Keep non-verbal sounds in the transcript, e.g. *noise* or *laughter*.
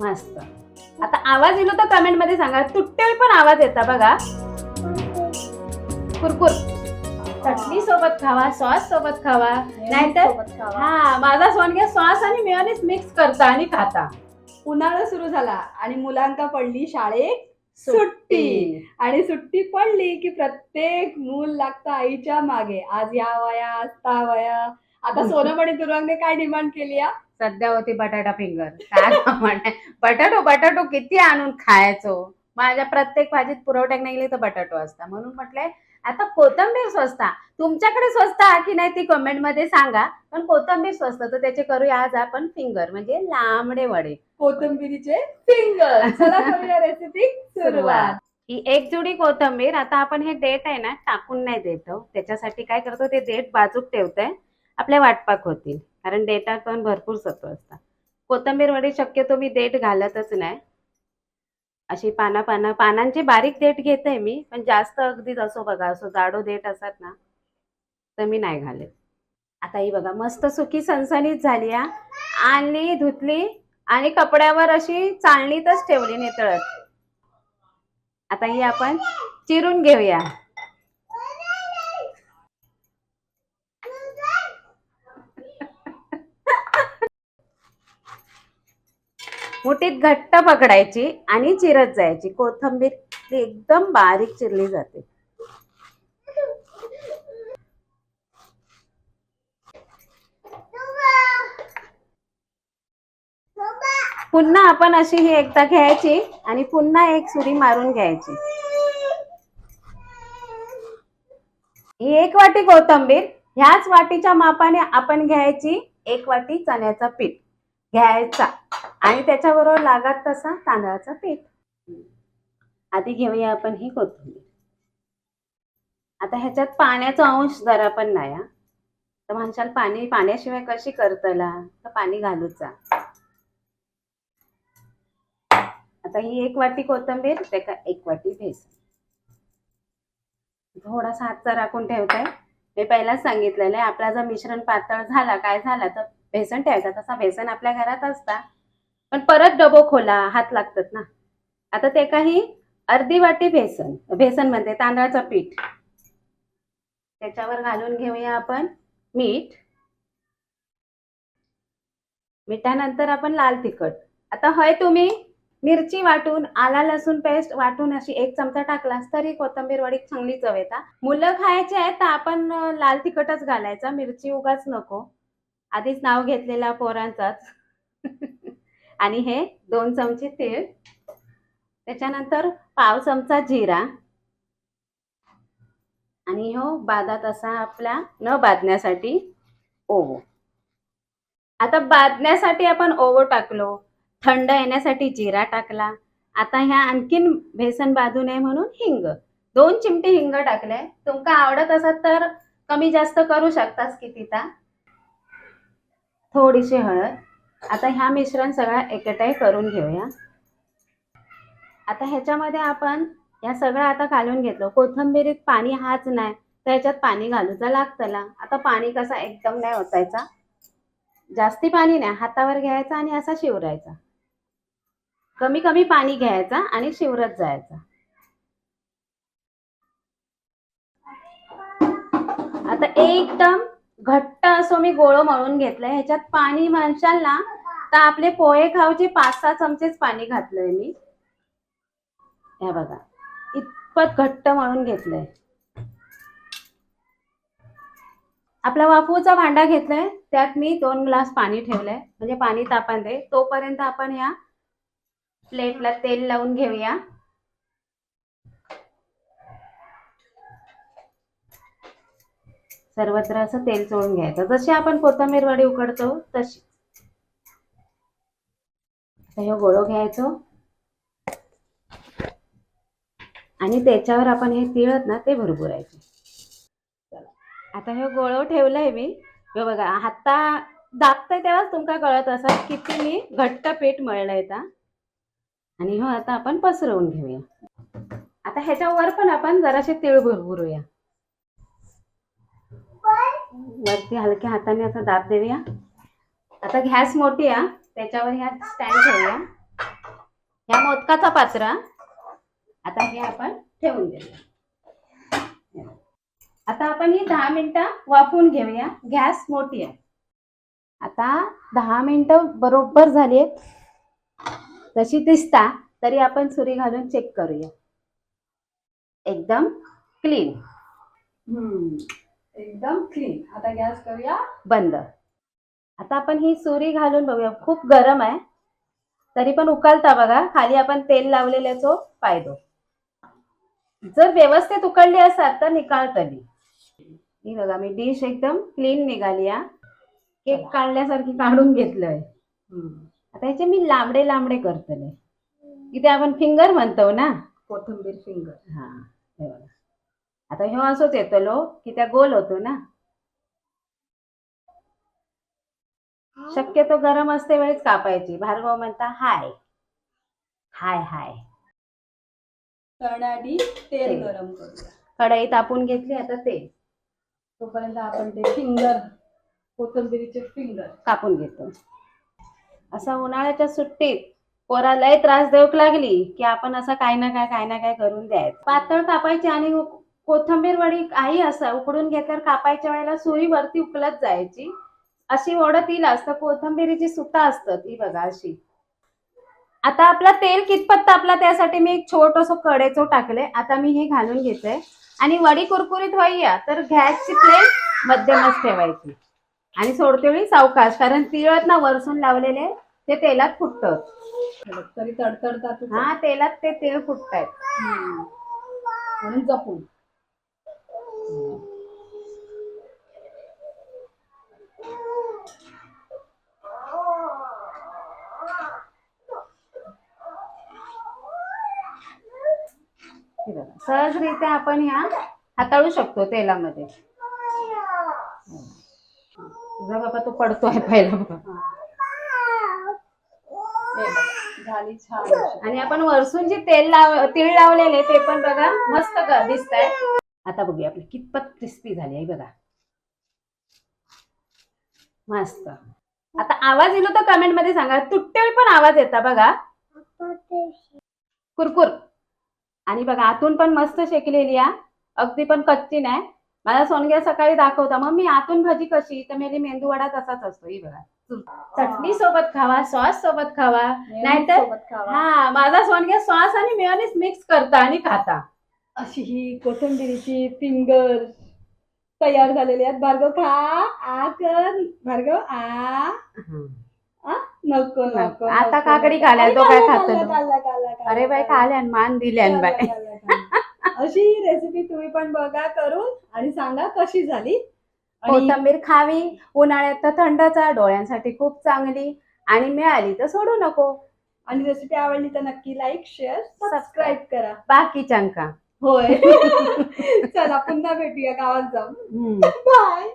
मस्त. आता आवाज येलो तर कमेंटमध्ये सांगा. तुट्टे पण आवाज येता बघा. कुरकुर. चटणी सोबत खावा सॉस सोबत खावा. नाहीतर. हा माझा सोनग्या सॉस आणि मेयोनीज मिक्स करता आणि खाता. उन्हाळा सुरू झाला आणि मुलांका पडली शाळेत सुट्टी. आणि सुट्टी पडली की प्रत्येक मूल लागतं आईच्या मागे. आज या वया आज ता वया. आता सोनमणी दुर्वांगने काय डिमांड केली या सध्या होती बटाटा फिंगर. काय बटाटो बटाटो किती आणून खायचो? माझ्या प्रत्येक भाजीत पुरवठ्याक नाही गेली तर बटाटो असता. म्हणून म्हटलंय आता कोथंबीर स्वस्त. तुमच्याकडे स्वस्त आहे की नाही ती कमेंटमध्ये सांगा. पण कोथंबीर स्वस्त तर त्याचे करूया आज आपण फिंगर. म्हणजे लांबडे वडे. कोथिंबिरीचे फिंगर. चला करूया रेसिपी सुरुवात. ही एक जुडी कोथंबीर. आता आपण हे देठ आहे ना टाकून नाही देतो त्याच्यासाठी काय करतो ते देठ बाजूक ठेवतोय. आपल्या वाटपाक होतील. कारण देठात पण भरपूर सत्व असतात. कोथंबीर वडी शक्यतो मी देठ घालतच नाही. अशी पाना पाना पानांचे बारीक देठ घेते मी पण जास्त अगदीच असो बघा असो जाडो देठ असतात ना तर मी नाही घालत. आता ही बघा मस्त सुकी सणसणीत झाली आणि धुतली आणि कपड्यावर अशी चाळणीतच ठेवली नेतळत. आता ही आपण चिरून घेऊया. मुठीत घट्ट पकडायची आणि चिरत जायची. कोथंबीर ती एकदम बारीक चिरली जाते. पुन्हा आपण अशी ही एकदा घ्यायची आणि पुन्हा एक सुरी मारून घ्यायची. ही एक वाटी कोथंबीर ह्याच वाटीच्या मापाने आपण घ्यायची एक वाटी चण्याचा पीठ. घ्यायचा. आणि त्याच्याबरोबर लागत तसा तांदळाचा पीठ. आधी घेऊया आपण ही कोथिंबीर. आता ह्याच्यात पाण्याचा अंश जरा पण नाही तर म्हणशाल पाणी पाण्याशिवाय कशी करतला? तर पाणी घालूचा आता ही एक वाटी कोथिंबीर त्याका एक वाटी बेसन. थोडासा हातचा राखून ठेवताय. मी पहिलाच सांगितलेलं आहे आपला जर मिश्रण पातळ झाला काय झाला तर बेसन ठेवायचा. तसा बेसन आपल्या घरात असता. पण परत डबो खोला हात लागतात ना. आता ते काही अर्धी वाटी बेसन बेसन म्हणते तांदळाचं पीठ. त्याच्यावर घालून घेऊया आपण मीठ. मिठानंतर आपण लाल तिखट. आता हय तुम्ही मिरची वाटून आला लसूण पेस्ट वाटून अशी एक चमचा टाकलास तरी कोथंबीर वडी चांगली चव येता. मुलं खायचे आहेत तर आपण लाल तिखटच घालायचा. मिरची उगाच नको. आधीच नाव घेतलेला पोरांचाच. *laughs* आणि हे दोन चमचे तीळ. त्याच्यानंतर पाव चमचा जिरा. आणि हो बादात असा आपला न बादण्यासाठी ओवो. आता बादण्यासाठी आपण ओवो टाकलो. थंड येण्यासाठी जिरा टाकला. आता ह्या आणखीन बेसन बाजू नये म्हणून हिंग. दोन चिमटे हिंग टाकले. तुमका आवडत असत तर कमी जास्त करू शकतास किती ता थोडीशी हळद. आता ह्या मिश्रण सगळा एकटाई करून घेऊया. आता ह्याच्यामध्ये आपण या सगळं आता घालून घेतलं. कोथंबिरीत पाणी हाच नाही तर ह्याच्यात पाणी घालूचा लागतला आता पाणी कसा एकदम नाही ओतायचा. जास्ती पाणी नाही हातावर घ्यायचा आणि असा शिवरायचा. कमी कमी पाणी घ्यायचा आणि शिवरत जायचा. आता एकदम घट्ट असो मी गोळं मळून घेतलंय. ह्याच्यात पाणी म्हणशाल ना तर आपले पोहे खाऊचे पाच सहा चमचेच पाणी घातलंय मी. ह्या बघा इतपत घट्ट मळून घेतलंय. आपला वाफूचा भांडा घेतलाय त्यात मी दोन ग्लास पाणी ठेवलंय. म्हणजे पाणी तापण दे तोपर्यंत आपण ह्या प्लेटला तेल लावून घेऊया. सर्वत्र असं तेल चोळून घ्यायचं. जशी आपण कोथंबीर वडी उकडतो तशी. आता हे गोळो घ्यायचो. आणि त्याच्यावर आपण हे तिळत ना ते भरभरायचे चला. आता हे गोळो ठेवलंय मी. हे बघा हाता दाबतंय तेव्हाच तुमका कळत असा किती मी घट्ट पीठ मळलंय ता आणि हो आता आपण पसरवून घेऊया. आता ह्याच्यावर पण आपण जरासे तीळ भरभरूया वरती हलक्या हाताने असं दाब देऊया. आता गॅस मोठी आहे त्याच्यावर ह्या स्टँड ठेवूया. ह्या मोदकाचा पात्रा आता हे आपण ठेवून देऊया. आता आपण ही दहा मिनिटं वाफवून घेऊया. गॅस मोठी आहे. आता दहा मिनिटं बरोबर झाली आहेत. तशी दिसता तरी आपण सुरी घालून चेक करूया. एकदम क्लीन हम्म. एकदम क्लीन आता गॅस करूया. बंद. आता आपण ही सुरी घालून बघूया. खूप गरम आहे. तरी पण उकळता बघा. खाली आपण तेल लावलेल्याचो फायदो. जर व्यवस्थित उकळली असाल तर निकाळतली ही बघा मी डिश एकदम क्लीन निघाली हा. केक काढल्यासारखी काढून घेतलंय. आता ह्याचे मी लांबडे लांबडे करतले. इथे आपण फिंगर म्हणतो ना? कोथिंबीर फिंगर हा हे बघा. आता ह्यो असोच येतलो की त्या गोल होतो ना? शक्यतो गरम असते वेळेस कापायची. भार्गव म्हणता हाय. हाय हाय. करण्याआधी तेल तेल. गरम करूया. कढई तापून घेतली आता ते तोपर्यंत आपण ते फिंगर कोथिंबीरीचे फिंगर कापून घेतो. असं उन्हाळ्याच्या सुट्टीत पोरा लय त्रास देऊक लागली की आपण असं काय ना काय काय ना काय करून द्यायचं. पातळ कापायची आणि कोथिंबीर वडी काही असं उकडून घेतल्यावर कापायच्या वेळेला सुरी वरती उकलत जायची. अशी ओढत येईल असतं कोथिंबीरीची सुता असतं ती बघा अशी. आता आपला तेल कितपत तापला त्यासाठी मी एक छोटस कडेचो टाकले आता मी हे घालून घेते आणि वडी कुरकुरीत व्हायया तर गॅसची फ्लेम मध्यमच ठेवायची. आणि सोडतेवेळी सावकाश कारण तिळत ना वरसून लावलेले ते तेलात फुटतात तरी तडतडतात. हा तेलात ते तीळ फुटतायत. म्हणून जपून हे बघा. सहजरित्या आपण ह्या हाताळू शकतो तेलामध्ये. तुझा बाबा तो पडतोय पहिला बघा. झाली छान. आणि आपण वरसून जे तेल लाव तीळ लावलेले ते पण बघा मस्त दिसत आहे आता बघूया आपली कितपत क्रिस्पी झाली आहे बघा. मस्त. आता आवाज येलो तर कमेंटमध्ये सांगा. तुट्टेल पण आवाज येता बघा. कुरकुर. आणि बघा आतून पण मस्त शेकलेली आहे. अगदी पण कच्ची नाही. मला सोनग्या सकाळी दाखवता. मग मी आतून भाजी कशी? तर मेली मेंदू वडा तसाच असतो. ही बघा. चटणी सोबत खावा सॉस सोबत खावा. नाहीतर-. हा माझा सोनग्या सॉस आणि मेयोनीज मिक्स करता आणि खाता. अशी ही कोथिंबिरीची फिंगर तयार झालेली आहेत. भार्गव खा. आ कर. भार्गव आ? नको नको. आता नको, काकडी. खाल्या, तो काय खाल्ला, खातो? खाल्ला, खाल्ला, खाल्ला, खाल्ला, अरे खाल्ला. खाल्यान मान दिल्यान बाय खाल्ला, खाल्ला, खाल्ला. अशी रेसिपी तुम्ही पण बघा करून आणि सांगा कशी झाली. आणि कोथंबीर खावी उन्हाळ्यात तर थंडचा डोळ्यांसाठी खूप चांगली. आणि मिळाली तर सोडू नको. आणि रेसिपी आवडली तर नक्की लाईक शेअर सबस्क्राईब करा. बाकीच्यांका होय. *laughs* चला पुन्हा भेटूया गावात जाऊन. हम्म. बाय